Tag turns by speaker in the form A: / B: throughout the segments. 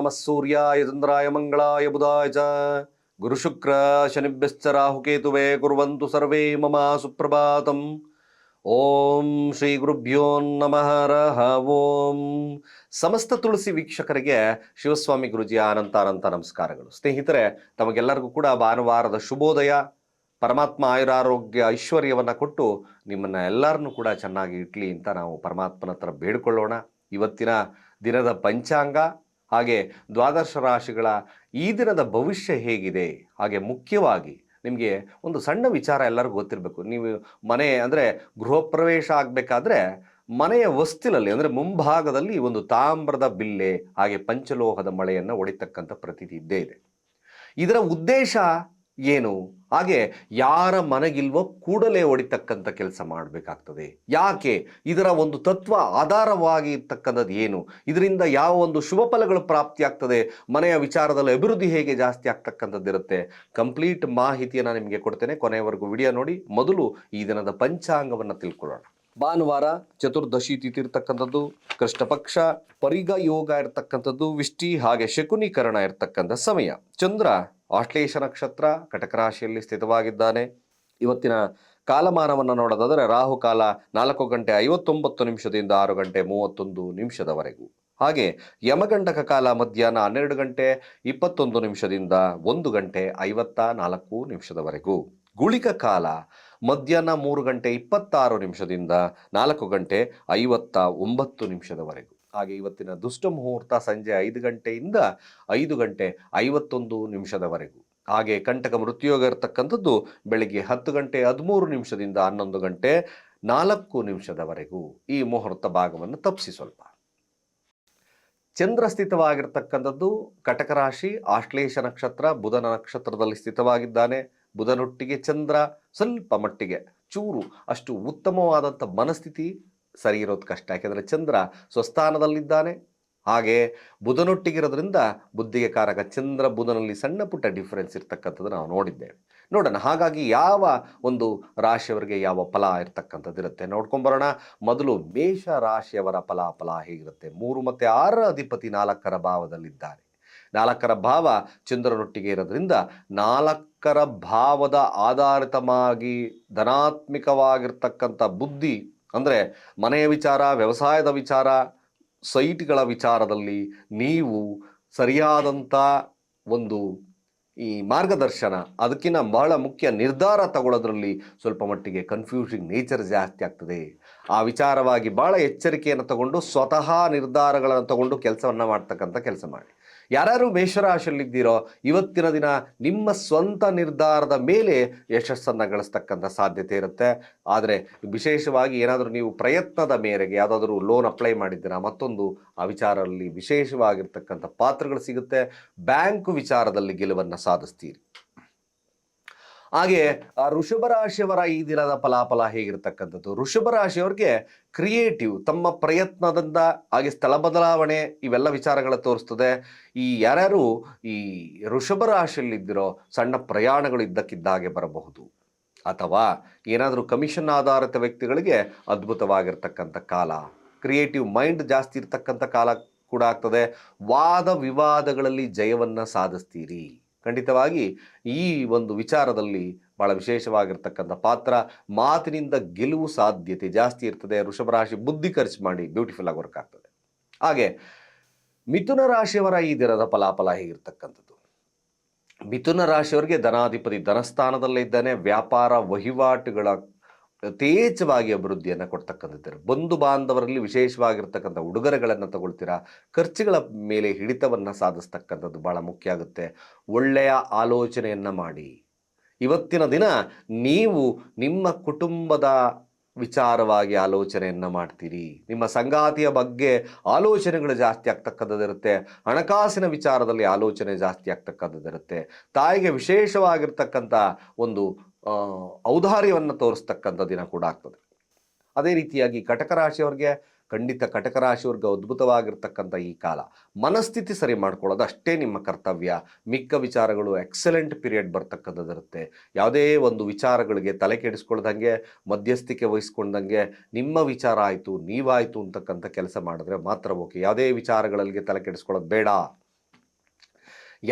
A: ನಮಃ ಸೂರ್ಯಾಯ ಚಂದ್ರಾಯ ಮಂಗಳಾಯ ಬುಧಾಯ ಚ ಗುರುಶುಕ್ರ ಶನಿಭ್ಯಶ್ಚ ರಾಹುಕೇತುವೆ ಕುರ್ವಂತು ಸರ್ವೇ ಮಮ ಸುಪ್ರಭಾತಂ ಓಂ ಶ್ರೀ ಗುರುಭ್ಯೋ ನಮಃ ರಹ ಓಂ ಸಮಸ್ತ ತುಳಸಿ ವೀಕ್ಷಕರಿಗೆ ಶಿವಸ್ವಾಮಿ ಗುರುಜಿಯ ಅನಂತ ಅನಂತ ನಮಸ್ಕಾರಗಳು. ಸ್ನೇಹಿತರೆ, ತಮಗೆಲ್ಲರಿಗೂ ಕೂಡ ಭಾನುವಾರದ ಶುಭೋದಯ. ಪರಮಾತ್ಮ ಆಯುರಾರೋಗ್ಯ ಐಶ್ವರ್ಯವನ್ನು ಕೊಟ್ಟು ನಿಮ್ಮನ್ನ ಎಲ್ಲರನ್ನೂ ಕೂಡ ಚೆನ್ನಾಗಿ ಇಟ್ಲಿ ಅಂತ ನಾವು ಪರಮಾತ್ಮನ ಹತ್ರ ಬೇಡಿಕೊಳ್ಳೋಣ. ಇವತ್ತಿನ ದಿನದ ಪಂಚಾಂಗ ಹಾಗೆ ದ್ವಾದಶ ರಾಶಿಗಳ ಈ ದಿನದ ಭವಿಷ್ಯ ಹೇಗಿದೆ? ಹಾಗೆ ಮುಖ್ಯವಾಗಿ ನಿಮಗೆ ಒಂದು ಸಣ್ಣ ವಿಚಾರ ಎಲ್ಲರಿಗೂ ಗೊತ್ತಿರಬೇಕು. ನೀವು ಮನೆ ಅಂದರೆ ಗೃಹಪ್ರವೇಶ ಆಗಬೇಕಾದ್ರೆ ಮನೆಯ ವಸ್ತಿಲಲ್ಲಿ ಅಂದರೆ ಮುಂಭಾಗದಲ್ಲಿ ಒಂದು ತಾಮ್ರದ ಬಿಲ್ಲೆ, ಹಾಗೆ ಪಂಚಲೋಹದ ಮಳೆಯನ್ನು ಒಡಿತಕ್ಕಂಥ ಪ್ರತೀತಿ ಇದ್ದೇ ಇದೆ. ಇದರ ಉದ್ದೇಶ ಏನು? ಹಾಗೆ ಯಾರ ಮನೆಗಿಲ್ವೋ ಕೂಡಲೇ ಹೊಡಿತಕ್ಕಂಥ ಕೆಲಸ ಮಾಡಬೇಕಾಗ್ತದೆ. ಯಾಕೆ? ಇದರ ಒಂದು ತತ್ವ ಆಧಾರವಾಗಿ ಇರ್ತಕ್ಕಂಥದ್ದು ಏನು? ಇದರಿಂದ ಯಾವ ಒಂದು ಶುಭ ಫಲಗಳು ಪ್ರಾಪ್ತಿಯಾಗ್ತದೆ ಮನೆಯ ವಿಚಾರದಲ್ಲಿ ಅಭಿವೃದ್ಧಿ ಹೇಗೆ ಜಾಸ್ತಿ ಆಗ್ತಕ್ಕಂಥದ್ದು ಇರುತ್ತೆ? ಕಂಪ್ಲೀಟ್ ಮಾಹಿತಿಯನ್ನು ನಿಮಗೆ ಕೊಡ್ತೇನೆ. ಕೊನೆಯವರೆಗೂ ವಿಡಿಯೋ ನೋಡಿ. ಮೊದಲು ಈ ದಿನದ ಪಂಚಾಂಗವನ್ನು ತಿಳ್ಕೊಳ್ಳೋಣ. ಭಾನುವಾರ ಚತುರ್ದಶಿ ತಿಥಿ ಇರ್ತಕ್ಕಂಥದ್ದು ಕೃಷ್ಣ ಪಕ್ಷ ಪರಿಗ ಯೋಗ ಇರ್ತಕ್ಕಂಥದ್ದು ವಿಷ್ಟಿ ಹಾಗೆ ಶಕುನೀಕರಣ ಇರ್ತಕ್ಕಂಥ ಸಮಯ. ಚಂದ್ರ ಆಶ್ಲೇಷ ನಕ್ಷತ್ರ ಕಟಕ ರಾಶಿಯಲ್ಲಿ ಸ್ಥಿತವಾಗಿದ್ದಾನೆ. ಇವತ್ತಿನ ಕಾಲಮಾನವನ್ನು ನೋಡೋದಾದರೆ ರಾಹುಕಾಲ ನಾಲ್ಕು ಗಂಟೆ ಐವತ್ತೊಂಬತ್ತು ನಿಮಿಷದಿಂದ ಆರು ಗಂಟೆ ಮೂವತ್ತೊಂದು ನಿಮಿಷದವರೆಗೂ. ಹಾಗೆ ಯಮಗಂಡಕ ಕಾಲ ಮಧ್ಯಾಹ್ನ ಹನ್ನೆರಡು ಗಂಟೆ ಇಪ್ಪತ್ತೊಂದು ನಿಮಿಷದಿಂದ ಒಂದು ಗಂಟೆ ಐವತ್ತ ನಾಲ್ಕು ನಿಮಿಷದವರೆಗೂ. ಗುಳಿಕ ಕಾಲ ಮಧ್ಯಾಹ್ನ ಮೂರು ಗಂಟೆ ಇಪ್ಪತ್ತಾರು ನಿಮಿಷದಿಂದ ನಾಲ್ಕು ಗಂಟೆ ಐವತ್ತ ಒಂಬತ್ತು ನಿಮಿಷದವರೆಗೂ. ಹಾಗೆ ಇವತ್ತಿನ ದುಷ್ಟ ಮುಹೂರ್ತ ಸಂಜೆ ಐದು ಗಂಟೆಯಿಂದ ಐದು ಗಂಟೆ ಐವತ್ತೊಂದು ನಿಮಿಷದವರೆಗೂ. ಹಾಗೆ ಕಂಟಕ ಮೃತ್ಯೋಗ ಇರತಕ್ಕಂಥದ್ದು ಬೆಳಿಗ್ಗೆ ಹತ್ತು ಗಂಟೆ ಹದಿಮೂರು ನಿಮಿಷದಿಂದ ಹನ್ನೊಂದು ಗಂಟೆ ನಾಲ್ಕು ನಿಮಿಷದವರೆಗೂ. ಈ ಮುಹೂರ್ತ ಭಾಗವನ್ನು ತಪ್ಪಿಸಿ ಸ್ವಲ್ಪ. ಚಂದ್ರ ಸ್ಥಿತವಾಗಿರ್ತಕ್ಕಂಥದ್ದು ಕಟಕ ರಾಶಿ, ಆಶ್ಲೇಷ ನಕ್ಷತ್ರ, ಬುಧನ ನಕ್ಷತ್ರದಲ್ಲಿ ಸ್ಥಿತವಾಗಿದ್ದಾನೆ. ಬುಧನೊಟ್ಟಿಗೆ ಚಂದ್ರ ಸ್ವಲ್ಪ ಮಟ್ಟಿಗೆ ಚೂರು ಅಷ್ಟು ಉತ್ತಮವಾದಂಥ ಮನಸ್ಥಿತಿ ಸರಿ ಇರೋದು ಕಷ್ಟ. ಯಾಕೆಂದರೆ ಚಂದ್ರ ಸ್ವಸ್ಥಾನದಲ್ಲಿದ್ದಾನೆ. ಹಾಗೆ ಬುಧನೊಟ್ಟಿಗಿರೋದ್ರಿಂದ ಬುದ್ಧಿಗೆ ಕಾರಕ ಚಂದ್ರ ಬುಧನಲ್ಲಿ ಸಣ್ಣ ಪುಟ್ಟ ಡಿಫ್ರೆನ್ಸ್ ಇರ್ತಕ್ಕಂಥದ್ದು ನಾವು ನೋಡಿದ್ದೇವೆ. ನೋಡೋಣ, ಹಾಗಾಗಿ ಯಾವ ಒಂದು ರಾಶಿಯವರಿಗೆ ಯಾವ ಫಲ ಇರ್ತಕ್ಕಂಥದ್ದು ಇರುತ್ತೆ? ನೋಡ್ಕೊಂಬರೋಣ. ಮೊದಲು ಮೇಷ ರಾಶಿಯವರ ಫಲ ಫಲಾಫಲ ಹೇಗಿರುತ್ತೆ? ಮೂರು ಮತ್ತು ಆರರ ಅಧಿಪತಿ ನಾಲ್ಕರ ಭಾವದಲ್ಲಿದ್ದಾರೆ. ನಾಲ್ಕರ ಭಾವ ಚಂದ್ರನೊಟ್ಟಿಗೆ ಇರೋದ್ರಿಂದ ನಾಲ್ಕರ ಭಾವದ ಆಧಾರಿತವಾಗಿ ಧನಾತ್ಮಕವಾಗಿರ್ತಕ್ಕಂಥ ಬುದ್ಧಿ ಅಂದರೆ ಮನೆಯ ವಿಚಾರ, ವ್ಯವಸಾಯದ ವಿಚಾರ, ಸೈಟ್ಗಳ ವಿಚಾರದಲ್ಲಿ ನೀವು ಸರಿಯಾದಂಥ ಒಂದು ಈ ಮಾರ್ಗದರ್ಶನ, ಅದಕ್ಕಿಂತ ಬಹಳ ಮುಖ್ಯ ನಿರ್ಧಾರ ತಗೊಳ್ಳೋದ್ರಲ್ಲಿ ಸ್ವಲ್ಪ ಮಟ್ಟಿಗೆ ಕನ್ಫ್ಯೂಷನ್ ನೇಚರ್ ಜಾಸ್ತಿ ಆಗ್ತದೆ. ಆ ವಿಚಾರವಾಗಿ ಭಾಳ ಎಚ್ಚರಿಕೆಯನ್ನು ತಗೊಂಡು ಸ್ವತಃ ನಿರ್ಧಾರಗಳನ್ನು ತಗೊಂಡು ಕೆಲಸವನ್ನು ಮಾಡ್ತಕ್ಕಂಥ ಕೆಲಸ ಮಾಡಿ. ಯಾರ್ಯಾರು ಮೇಷರಾಶಿಯಲ್ಲಿದ್ದೀರೋ ಇವತ್ತಿನ ದಿನ ನಿಮ್ಮ ಸ್ವಂತ ನಿರ್ಧಾರದ ಮೇಲೆ ಯಶಸ್ಸನ್ನು ಗಳಿಸ್ತಕ್ಕಂಥ ಸಾಧ್ಯತೆ ಇರುತ್ತೆ. ಆದರೆ ವಿಶೇಷವಾಗಿ ಏನಾದರೂ ನೀವು ಪ್ರಯತ್ನದ ಮೇರೆಗೆ ಯಾವುದಾದ್ರೂ ಲೋನ್ ಅಪ್ಲೈ ಮಾಡಿದ್ದೀರಾ, ಮತ್ತೊಂದು ಆ ವಿಚಾರದಲ್ಲಿ ವಿಶೇಷವಾಗಿರ್ತಕ್ಕಂಥ ಪಾತ್ರಗಳು ಸಿಗುತ್ತೆ. ಬ್ಯಾಂಕ್ ವಿಚಾರದಲ್ಲಿ ಗೆಲುವನ್ನು ಸಾಧಿಸ್ತೀರಿ. ಹಾಗೆ, ಆ ಋಷಭ ರಾಶಿಯವರ ಈ ದಿನದ ಫಲಾಫಲ ಹೇಗಿರ್ತಕ್ಕಂಥದ್ದು? ಋಷಭ ರಾಶಿಯವ್ರಿಗೆ ಕ್ರಿಯೇಟಿವ್ ತಮ್ಮ ಪ್ರಯತ್ನದಿಂದ, ಹಾಗೆ ಸ್ಥಳ ಬದಲಾವಣೆ ಇವೆಲ್ಲ ವಿಚಾರಗಳ ತೋರಿಸ್ತದೆ. ಈ ಯಾರ್ಯಾರು ಈ ಋಷಭ ರಾಶಿಯಲ್ಲಿ ಇದ್ದಿರೋ ಸಣ್ಣ ಪ್ರಯಾಣಗಳು ಇದ್ದಕ್ಕಿದ್ದಾಗೆ ಬರಬಹುದು. ಅಥವಾ ಏನಾದರೂ ಕಮಿಷನ್ ಆಧಾರಿತ ವ್ಯಕ್ತಿಗಳಿಗೆ ಅದ್ಭುತವಾಗಿರ್ತಕ್ಕಂಥ ಕಾಲ. ಕ್ರಿಯೇಟಿವ್ ಮೈಂಡ್ ಜಾಸ್ತಿ ಇರ್ತಕ್ಕಂಥ ಕಾಲ ಕೂಡ ಆಗ್ತದೆ. ವಾದ ವಿವಾದಗಳಲ್ಲಿ ಜಯವನ್ನು ಸಾಧಿಸ್ತೀರಿ. ಖಂಡಿತವಾಗಿ ಈ ಒಂದು ವಿಚಾರದಲ್ಲಿ ಬಹಳ ವಿಶೇಷವಾಗಿರ್ತಕ್ಕಂಥ ಪಾತ್ರ. ಮಾತಿನಿಂದ ಗೆಲುವು ಸಾಧ್ಯತೆ ಜಾಸ್ತಿ ಇರ್ತದೆ. ವೃಷಭ ರಾಶಿ ಬುದ್ಧಿ ಖರ್ಚು ಮಾಡಿ ಬ್ಯೂಟಿಫುಲ್ ಆಗಿ ವರ್ಕ್ ಆಗ್ತದೆ. ಹಾಗೆ ಮಿಥುನ ರಾಶಿಯವರ ಈ ದಿನದ ಫಲಾಫಲ ಹೇಗಿರ್ತಕ್ಕಂಥದ್ದು? ಮಿಥುನ ರಾಶಿಯವರಿಗೆ ಧನಾಧಿಪತಿ ಧನಸ್ಥಾನದಲ್ಲೇ ಇದ್ದಾನೆ. ವ್ಯಾಪಾರ ವಹಿವಾಟುಗಳ ಯಥೇಚ್ಛವಾಗಿ ಅಭಿವೃದ್ಧಿಯನ್ನು ಕೊಡ್ತಕ್ಕಂಥದ್ದು ಬಂಧು ಬಾಂಧವರಲ್ಲಿ ವಿಶೇಷವಾಗಿರ್ತಕ್ಕಂಥ ಉಡುಗೊರೆಗಳನ್ನು ತಗೊಳ್ತೀರಾ? ಖರ್ಚುಗಳ ಮೇಲೆ ಹಿಡಿತವನ್ನು ಸಾಧಿಸ್ತಕ್ಕಂಥದ್ದು ಭಾಳ ಮುಖ್ಯ ಆಗುತ್ತೆ. ಒಳ್ಳೆಯ ಆಲೋಚನೆಯನ್ನು ಮಾಡಿ. ಇವತ್ತಿನ ದಿನ ನೀವು ನಿಮ್ಮ ಕುಟುಂಬದ ವಿಚಾರವಾಗಿ ಆಲೋಚನೆಯನ್ನು ಮಾಡ್ತೀರಿ. ನಿಮ್ಮ ಸಂಗಾತಿಯ ಬಗ್ಗೆ ಆಲೋಚನೆಗಳು ಜಾಸ್ತಿ ಆಗ್ತಕ್ಕಂಥದ್ದಿರುತ್ತೆ. ಹಣಕಾಸಿನ ವಿಚಾರದಲ್ಲಿ ಆಲೋಚನೆ ಜಾಸ್ತಿ ಆಗ್ತಕ್ಕಂಥದ್ದಿರುತ್ತೆ. ತಾಯಿಗೆ ವಿಶೇಷವಾಗಿರ್ತಕ್ಕಂಥ ಒಂದು ಔದಾರ್ಯವನ್ನು ತೋರಿಸ್ತಕ್ಕಂಥ ದಿನ ಕೂಡ ಆಗ್ತದೆ. ಅದೇ ರೀತಿಯಾಗಿ ಕಟಕ ರಾಶಿಯವ್ರಿಗೆ ಖಂಡಿತ ಕಟಕ ರಾಶಿಯವ್ರಿಗೆ ಅದ್ಭುತವಾಗಿರ್ತಕ್ಕಂಥ ಈ ಕಾಲ. ಮನಸ್ಥಿತಿ ಸರಿ ಮಾಡ್ಕೊಳ್ಳೋದು ಅಷ್ಟೇ ನಿಮ್ಮ ಕರ್ತವ್ಯ. ಮಿಕ್ಕ ವಿಚಾರಗಳು ಎಕ್ಸಲೆಂಟ್ ಪೀರಿಯಡ್ ಬರ್ತಕ್ಕಂಥದ್ದಿರುತ್ತೆ ಯಾವುದೇ ಒಂದು ವಿಚಾರಗಳಿಗೆ ತಲೆ ಕೆಡಿಸ್ಕೊಳ್ದಂಗೆ, ಮಧ್ಯಸ್ಥಿಕೆ ವಹಿಸ್ಕೊಂಡಂಗೆ ನಿಮ್ಮ ವಿಚಾರ ಆಯಿತು, ನೀವಾಯಿತು ಅಂತಕ್ಕಂಥ ಕೆಲಸ ಮಾಡಿದ್ರೆ ಮಾತ್ರ ಓಕೆ. ಯಾವುದೇ ವಿಚಾರಗಳಿಗೆ ತಲೆ ಕೆಡಿಸ್ಕೊಳ್ಳೋದು ಬೇಡ.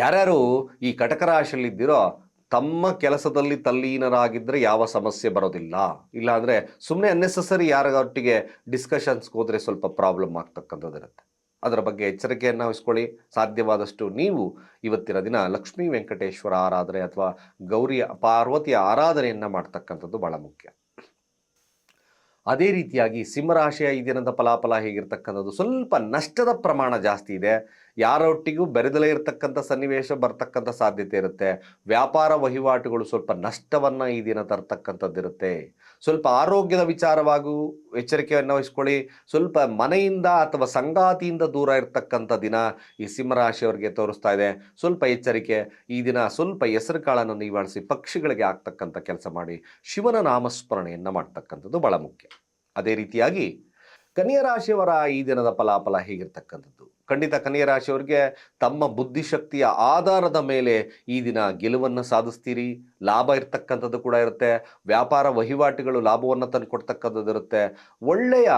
A: ಯಾರ್ಯಾರು ಈ ಕಟಕ ರಾಶಿಯಲ್ಲಿದ್ದೀರೋ ತಮ್ಮ ಕೆಲಸದಲ್ಲಿ ತಲ್ಲೀನರಾಗಿದ್ದರೆ ಯಾವ ಸಮಸ್ಯೆ ಬರೋದಿಲ್ಲ. ಇಲ್ಲಾಂದರೆ ಸುಮ್ಮನೆ ಅನ್ನೆಸಸರಿ ಯಾರೊಟ್ಟಿಗೆ ಡಿಸ್ಕಷನ್ಸ್ಗೆ ಹೋದರೆ ಸ್ವಲ್ಪ ಪ್ರಾಬ್ಲಮ್ ಆಗ್ತಕ್ಕಂಥದ್ದಿರುತ್ತೆ ಅದರ ಬಗ್ಗೆ ಎಚ್ಚರಿಕೆಯನ್ನು ವಹಿಸ್ಕೊಳ್ಳಿ. ಸಾಧ್ಯವಾದಷ್ಟು ನೀವು ಇವತ್ತಿನ ದಿನ ಲಕ್ಷ್ಮೀ ವೆಂಕಟೇಶ್ವರ ಆರಾಧನೆ ಅಥವಾ ಗೌರಿಯ ಪಾರ್ವತಿಯ ಆರಾಧನೆಯನ್ನು ಮಾಡ್ತಕ್ಕಂಥದ್ದು ಭಾಳ ಮುಖ್ಯ. ಅದೇ ರೀತಿಯಾಗಿ ಸಿಂಹರಾಶಿಯ ಈ ದಿನದ ಫಲಾಫಲ ಹೇಗಿರ್ತಕ್ಕಂಥದ್ದು? ಸ್ವಲ್ಪ ನಷ್ಟದ ಪ್ರಮಾಣ ಜಾಸ್ತಿ ಇದೆ. ಯಾರೊಟ್ಟಿಗೂ ಬೆರೆದಲೇ ಇರತಕ್ಕಂಥ ಸನ್ನಿವೇಶ ಬರ್ತಕ್ಕಂಥ ಸಾಧ್ಯತೆ ಇರುತ್ತೆ. ವ್ಯಾಪಾರ ವಹಿವಾಟುಗಳು ಸ್ವಲ್ಪ ನಷ್ಟವನ್ನು ಈ ದಿನ ತರ್ತಕ್ಕಂಥದ್ದಿರುತ್ತೆ. ಸ್ವಲ್ಪ ಆರೋಗ್ಯದ ವಿಚಾರವಾಗೂ ಎಚ್ಚರಿಕೆಯನ್ನು ವಹಿಸ್ಕೊಳ್ಳಿ. ಸ್ವಲ್ಪ ಮನೆಯಿಂದ ಅಥವಾ ಸಂಗಾತಿಯಿಂದ ದೂರ ಇರತಕ್ಕಂಥ ದಿನ ಈ ಸಿಂಹರಾಶಿಯವರಿಗೆ ತೋರಿಸ್ತಾ ಇದೆ. ಸ್ವಲ್ಪ ಎಚ್ಚರಿಕೆ, ಈ ದಿನ ಸ್ವಲ್ಪ ಹೆಸರು ಕಾಳನ್ನು ನಿವಾಳಿಸಿ ಪಕ್ಷಿಗಳಿಗೆ ಆಗ್ತಕ್ಕಂಥ ಕೆಲಸ ಮಾಡಿ ಶಿವನ ನಾಮಸ್ಮರಣೆಯನ್ನು ಮಾಡ್ತಕ್ಕಂಥದ್ದು ಬಹಳ ಮುಖ್ಯ. ಅದೇ ರೀತಿಯಾಗಿ ಕನ್ಯಾ ರಾಶಿಯವರ ಈ ದಿನದ ಫಲಾಫಲ ಹೇಗಿರ್ತಕ್ಕಂಥದ್ದು? ಖಂಡಿತ ಕನ್ಯಾ ರಾಶಿಯವರಿಗೆ ತಮ್ಮ ಬುದ್ಧಿಶಕ್ತಿಯ ಆಧಾರದ ಮೇಲೆ ಈ ದಿನ ಗೆಲುವನ್ನು ಸಾಧಿಸ್ತೀರಿ. ಲಾಭ ಇರ್ತಕ್ಕಂಥದ್ದು ಕೂಡ ಇರುತ್ತೆ. ವ್ಯಾಪಾರ ವಹಿವಾಟುಗಳು ಲಾಭವನ್ನು ತಂದು ಕೊಡ್ತಕ್ಕಂಥದ್ದು ಇರುತ್ತೆ. ಒಳ್ಳೆಯ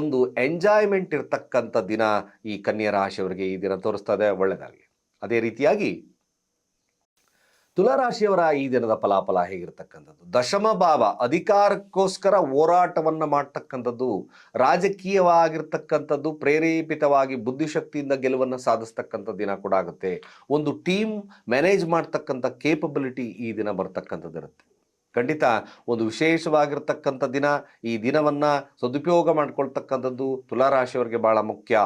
A: ಒಂದು ಎಂಜಾಯ್ಮೆಂಟ್ ಇರ್ತಕ್ಕಂಥ ದಿನ ಈ ಕನ್ಯಾ ರಾಶಿಯವರಿಗೆ ಈ ದಿನ ತೋರಿಸ್ತಾ ಇದೆ. ಒಳ್ಳೆಯದಾಗಲಿ ಅದೇ ರೀತಿಯಾಗಿ ತುಲಾರಾಶಿಯವರ ಈ ದಿನದ ಫಲಾಫಲ ಹೇಗಿರ್ತಕ್ಕಂಥದ್ದು? ದಶಮ ಭಾವ, ಅಧಿಕಾರಕ್ಕೋಸ್ಕರ ಹೋರಾಟವನ್ನು ಮಾಡ್ತಕ್ಕಂಥದ್ದು, ರಾಜಕೀಯವಾಗಿರ್ತಕ್ಕಂಥದ್ದು, ಪ್ರೇರೇಪಿತವಾಗಿ ಬುದ್ಧಿಶಕ್ತಿಯಿಂದ ಗೆಲುವನ್ನು ಸಾಧಿಸ್ತಕ್ಕಂಥ ದಿನ ಕೂಡ ಆಗುತ್ತೆ. ಒಂದು ಟೀಮ್ ಮ್ಯಾನೇಜ್ ಮಾಡ್ತಕ್ಕಂಥ ಕೇಪಬಿಲಿಟಿ ಈ ದಿನ ಬರ್ತಕ್ಕಂಥದ್ದು ಇರುತ್ತೆ. ಖಂಡಿತ ಒಂದು ವಿಶೇಷವಾಗಿರ್ತಕ್ಕಂಥ ದಿನ, ಈ ದಿನವನ್ನ ಸದುಪಯೋಗ ಮಾಡ್ಕೊಳ್ತಕ್ಕಂಥದ್ದು ತುಲಾರಾಶಿಯವರಿಗೆ ಬಹಳ ಮುಖ್ಯ.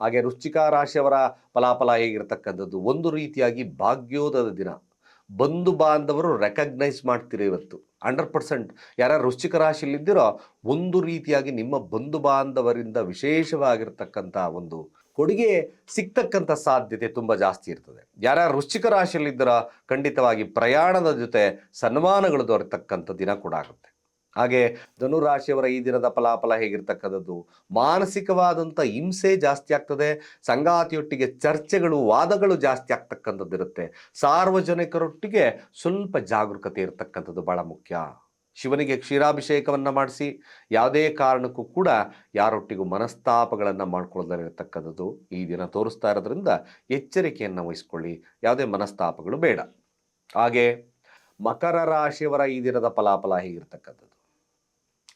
A: ಹಾಗೆ ರುಚಿಕಾ ರಾಶಿಯವರ ಫಲಾಫಲ ಹೇಗಿರ್ತಕ್ಕಂಥದ್ದು? ಒಂದು ರೀತಿಯಾಗಿ ಭಾಗ್ಯೋದದ ದಿನ. ಬಂಧು ಬಾಂಧವರು ರೆಕಗ್ನೈಸ್ ಮಾಡ್ತೀರಿ ಇವತ್ತು. ಹಂಡ್ರೆಡ್ ಪರ್ಸೆಂಟ್ ಯಾರು ವೃಶ್ಚಿಕ ರಾಶಿಯಲ್ಲಿದ್ದೀರೋ ಒಂದು ರೀತಿಯಾಗಿ ನಿಮ್ಮ ಬಂಧು ಬಾಂಧವರಿಂದ ವಿಶೇಷವಾಗಿರ್ತಕ್ಕಂಥ ಒಂದು ಕೊಡುಗೆ ಸಿಗ್ತಕ್ಕಂಥ ಸಾಧ್ಯತೆ ತುಂಬ ಜಾಸ್ತಿ ಇರ್ತದೆ. ಯಾರ್ಯಾರು ವೃಶ್ಚಿಕ ರಾಶಿಯಲ್ಲಿದ್ದೀರೋ ಖಂಡಿತವಾಗಿ ಪ್ರಯಾಣದ ಜೊತೆ ಸನ್ಮಾನಗಳು ದೊರೆತಕ್ಕಂಥ ದಿನ ಕೂಡ ಆಗುತ್ತೆ. ಹಾಗೆ ಧನುರಾಶಿಯವರ ಈ ದಿನದ ಫಲಾಫಲ ಹೇಗಿರ್ತಕ್ಕಂಥದ್ದು? ಮಾನಸಿಕವಾದಂಥ ಹಿಂಸೆ ಜಾಸ್ತಿ ಆಗ್ತದೆ, ಸಂಗಾತಿಯೊಟ್ಟಿಗೆ ಚರ್ಚೆಗಳು, ವಾದಗಳು ಜಾಸ್ತಿ ಆಗ್ತಕ್ಕಂಥದ್ದು ಇರುತ್ತೆ ಸಾರ್ವಜನಿಕರೊಟ್ಟಿಗೆ ಸ್ವಲ್ಪ ಜಾಗರೂಕತೆ ಇರತಕ್ಕಂಥದ್ದು ಬಹಳ ಮುಖ್ಯ. ಶಿವನಿಗೆ ಕ್ಷೀರಾಭಿಷೇಕವನ್ನು ಮಾಡಿಸಿ, ಯಾವುದೇ ಕಾರಣಕ್ಕೂ ಕೂಡ ಯಾರೊಟ್ಟಿಗೂ ಮನಸ್ತಾಪಗಳನ್ನು ಮಾಡ್ಕೊಳ್ಳದಿರತಕ್ಕಂಥದ್ದು ಈ ದಿನ ತೋರಿಸ್ತಾ ಇರೋದ್ರಿಂದ ಎಚ್ಚರಿಕೆಯನ್ನು ವಹಿಸ್ಕೊಳ್ಳಿ, ಯಾವುದೇ ಮನಸ್ತಾಪಗಳು ಬೇಡ. ಹಾಗೆ ಮಕರ ರಾಶಿಯವರ ಈ ದಿನದ ಫಲಾಫಲ ಹೇಗಿರ್ತಕ್ಕಂಥದ್ದು?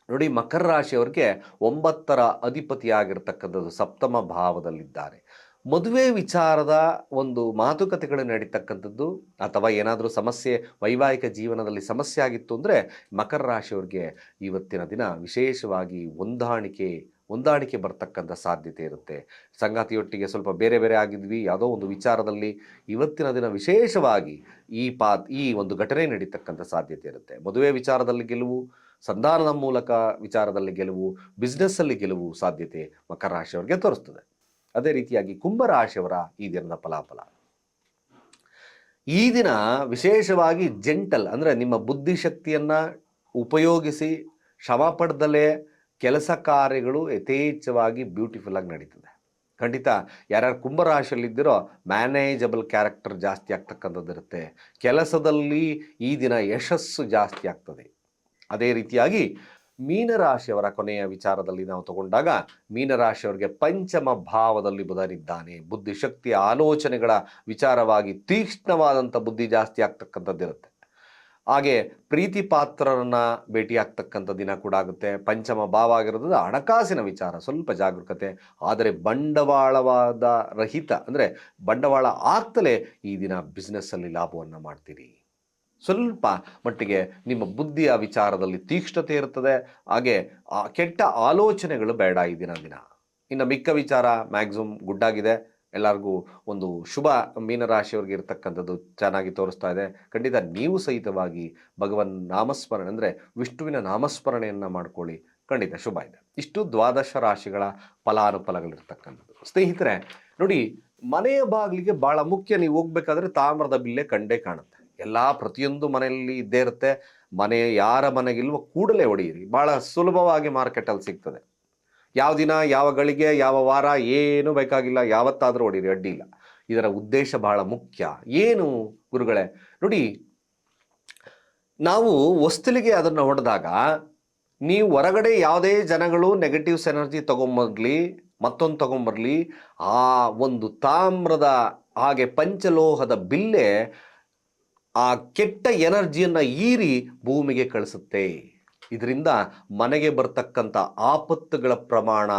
A: ನೋಡಿ, ಮಕರ ರಾಶಿಯವರಿಗೆ ಒಂಬತ್ತರ ಅಧಿಪತಿಯಾಗಿರ್ತಕ್ಕಂಥದ್ದು ಸಪ್ತಮ ಭಾವದಲ್ಲಿದ್ದಾರೆ. ಮದುವೆ ವಿಚಾರದ ಒಂದು ಮಾತುಕತೆಗಳು ನಡೀತಕ್ಕಂಥದ್ದು, ಅಥವಾ ಏನಾದರೂ ಸಮಸ್ಯೆ, ವೈವಾಹಿಕ ಜೀವನದಲ್ಲಿ ಸಮಸ್ಯೆ ಆಗಿತ್ತು ಅಂದರೆ ಮಕರ ರಾಶಿಯವ್ರಿಗೆ ಇವತ್ತಿನ ದಿನ ವಿಶೇಷವಾಗಿ ಹೊಂದಾಣಿಕೆ ಹೊಂದಾಣಿಕೆ ಬರ್ತಕ್ಕಂಥ ಸಾಧ್ಯತೆ ಇರುತ್ತೆ. ಸಂಗಾತಿಯೊಟ್ಟಿಗೆ ಸ್ವಲ್ಪ ಬೇರೆ ಬೇರೆ ಆಗಿದ್ವಿ. ಯಾವುದೋ ಒಂದು ವಿಚಾರದಲ್ಲಿ ಇವತ್ತಿನ ದಿನ ವಿಶೇಷವಾಗಿ ಈ ಪಾ ಈ ಒಂದು ಘಟನೆ ನಡೀತಕ್ಕಂಥ ಸಾಧ್ಯತೆ ಇರುತ್ತೆ. ಮದುವೆ ವಿಚಾರದಲ್ಲಿ ಗೆಲುವು, ಸಂಧಾನದ ಮೂಲಕ ವಿಚಾರದಲ್ಲಿ ಗೆಲುವು, ಬಿಸ್ನೆಸ್ಸಲ್ಲಿ ಗೆಲುವು ಸಾಧ್ಯತೆ ಮಕರ ರಾಶಿಯವರಿಗೆ ತೋರಿಸ್ತದೆ. ಅದೇ ರೀತಿಯಾಗಿ ಕುಂಭರಾಶಿಯವರ ಈ ದಿನದ ಫಲಾಫಲ. ಈ ದಿನ ವಿಶೇಷವಾಗಿ ಜೆಂಟಲ್ ಅಂದರೆ ನಿಮ್ಮ ಬುದ್ಧಿಶಕ್ತಿಯನ್ನು ಉಪಯೋಗಿಸಿ ಶ್ರಮ ಪಡೆದಲೇ ಕೆಲಸ ಕಾರ್ಯಗಳು ಯಥೇಚ್ಛವಾಗಿ ಬ್ಯೂಟಿಫುಲ್ ಆಗಿ ನಡೀತದೆ. ಖಂಡಿತ ಯಾರ್ಯಾರು ಕುಂಭರಾಶಿಯಲ್ಲಿದ್ದೀರೋ ಮ್ಯಾನೇಜಬಲ್ ಕ್ಯಾರೆಕ್ಟರ್ ಜಾಸ್ತಿ ಆಗ್ತಕ್ಕಂಥದ್ದು ಇರುತ್ತೆ. ಕೆಲಸದಲ್ಲಿ ಈ ದಿನ ಯಶಸ್ಸು ಜಾಸ್ತಿ ಆಗ್ತದೆ. ಅದೇ ರೀತಿಯಾಗಿ ಮೀನರಾಶಿಯವರ ಕೊನೆಯ ವಿಚಾರದಲ್ಲಿ ನಾವು ತಗೊಂಡಾಗ ಮೀನರಾಶಿಯವರಿಗೆ ಪಂಚಮ ಭಾವದಲ್ಲಿ ಬುಧನಿದ್ದಾನೆ ಬುದ್ಧಿಶಕ್ತಿಯ ಆಲೋಚನೆಗಳ ವಿಚಾರವಾಗಿ ತೀಕ್ಷ್ಣವಾದಂಥ ಬುದ್ಧಿ ಜಾಸ್ತಿ ಆಗ್ತಕ್ಕಂಥದ್ದಿರುತ್ತೆ. ಹಾಗೆ ಪ್ರೀತಿ ಪಾತ್ರರನ್ನ ಭೇಟಿಯಾಗ್ತಕ್ಕಂಥ ದಿನ ಕೂಡ ಆಗುತ್ತೆ. ಪಂಚಮ ಭಾವ ಆಗಿರೋದು ಹಣಕಾಸಿನ ವಿಚಾರ, ಸ್ವಲ್ಪ ಜಾಗರೂಕತೆ ಆದರೆ ಬಂಡವಾಳವಾದ ರಹಿತ ಅಂದರೆ ಬಂಡವಾಳ ಆಗ್ತಲೇ ಈ ದಿನ ಬಿಸ್ನೆಸ್ಸಲ್ಲಿ ಲಾಭವನ್ನು ಮಾಡ್ತೀರಿ. ಸ್ವಲ್ಪ ಮಟ್ಟಿಗೆ ನಿಮ್ಮ ಬುದ್ಧಿಯ ವಿಚಾರದಲ್ಲಿ ತೀಕ್ಷ್ಣತೆ ಇರ್ತದೆ. ಹಾಗೆ ಕೆಟ್ಟ ಆಲೋಚನೆಗಳು ಬೇಡ ಈ ದಿನ ದಿನ. ಇನ್ನು ಮಿಕ್ಕ ವಿಚಾರ ಮ್ಯಾಕ್ಸಿಮಮ್ ಗುಡ್ಡಾಗಿದೆ. ಎಲ್ಲರಿಗೂ ಒಂದು ಶುಭ ಮೀನರಾಶಿಯವ್ರಿಗೆ ಇರತಕ್ಕಂಥದ್ದು ಚೆನ್ನಾಗಿ ತೋರಿಸ್ತಾ ಇದೆ. ಖಂಡಿತ ನೀವು ಸಹಿತವಾಗಿ ಭಗವನ್ ನಾಮಸ್ಮರಣೆ ಅಂದರೆ ವಿಷ್ಣುವಿನ ನಾಮಸ್ಮರಣೆಯನ್ನು ಮಾಡ್ಕೊಳ್ಳಿ. ಖಂಡಿತ ಶುಭ ಇದೆ. ಇಷ್ಟು ದ್ವಾದಶ ರಾಶಿಗಳ ಫಲಾನುಫಲಗಳಿರ್ತಕ್ಕಂಥದ್ದು. ಸ್ನೇಹಿತರೆ, ನೋಡಿ, ಮನೆಯ ಬಾಗಿಲಿಗೆ ಭಾಳ ಮುಖ್ಯ ನೀವು ಹೋಗ್ಬೇಕಾದ್ರೆ ತಾಮ್ರದ ಬಿಲ್ಲೆ ಕಂಡೇ ಕಾಣುತ್ತೆ. ಎಲ್ಲ ಪ್ರತಿಯೊಂದು ಮನೆಯಲ್ಲಿ ಇದ್ದೇ ಇರುತ್ತೆ. ಮನೆ ಯಾರ ಮನೆಗಿಲ್ವೋ ಕೂಡಲೇ ಹೊಡೆಯಿರಿ ಭಾಳ ಸುಲಭವಾಗಿ ಮಾರ್ಕೆಟಲ್ಲಿ ಸಿಗ್ತದೆ. ಯಾವ ದಿನ, ಯಾವ ಗಳಿಗೆ, ಯಾವ ವಾರ, ಏನು ಬೇಕಾಗಿಲ್ಲ, ಯಾವತ್ತಾದರೂ ಹೊಡೀರಿ, ಅಡ್ಡಿ ಇಲ್ಲ. ಇದರ ಉದ್ದೇಶ ಬಹಳ ಮುಖ್ಯ. ಏನು ಗುರುಗಳೇ? ನೋಡಿ, ನಾವು ಹೊಸ್ತಲಿಗೆ ಅದನ್ನು ಹೊಡೆದಾಗ ನೀವು ಹೊರಗಡೆ ಯಾವುದೇ ಜನಗಳು ನೆಗೆಟಿವ್ಸ್ ಎನರ್ಜಿ ತೊಗೊಂಬರ್ಲಿ, ಮತ್ತೊಂದು ತೊಗೊಂಬರ್ಲಿ, ಆ ಒಂದು ತಾಮ್ರದ ಹಾಗೆ ಪಂಚಲೋಹದ ಬಿಲ್ಲೆ ಆ ಕೆಟ್ಟ ಎನರ್ಜಿಯನ್ನು ಹೀರಿ ಭೂಮಿಗೆ ಕಳಿಸುತ್ತೆ. ಇದರಿಂದ ಮನೆಗೆ ಬರ್ತಕ್ಕಂಥ ಆಪತ್ತುಗಳ ಪ್ರಮಾಣ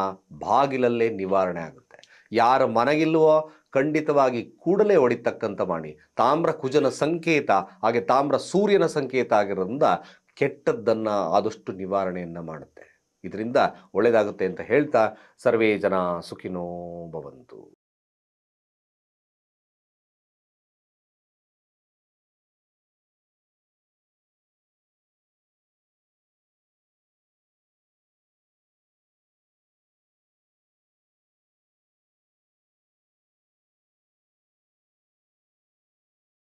A: ಬಾಗಿಲಲ್ಲೇ ನಿವಾರಣೆ ಆಗುತ್ತೆ. ಯಾರ ಮನೆಗಿಲ್ವೋ ಖಂಡಿತವಾಗಿ ಕೂಡಲೇ ಹೊಡಿತಕ್ಕಂಥ ಮಾಡಿ ತಾಮ್ರ ಕುಜನ ಸಂಕೇತ, ಹಾಗೆ ತಾಮ್ರ ಸೂರ್ಯನ ಸಂಕೇತ ಆಗಿರೋದ್ರಿಂದ ಕೆಟ್ಟದ್ದನ್ನು ಆದಷ್ಟು ನಿವಾರಣೆಯನ್ನು ಮಾಡುತ್ತೆ. ಇದರಿಂದ ಒಳ್ಳೆಯದಾಗುತ್ತೆ ಅಂತ ಹೇಳ್ತಾ ಸರ್ವೇ ಜನ ಸುಖಿನೋ ಭವಂತು.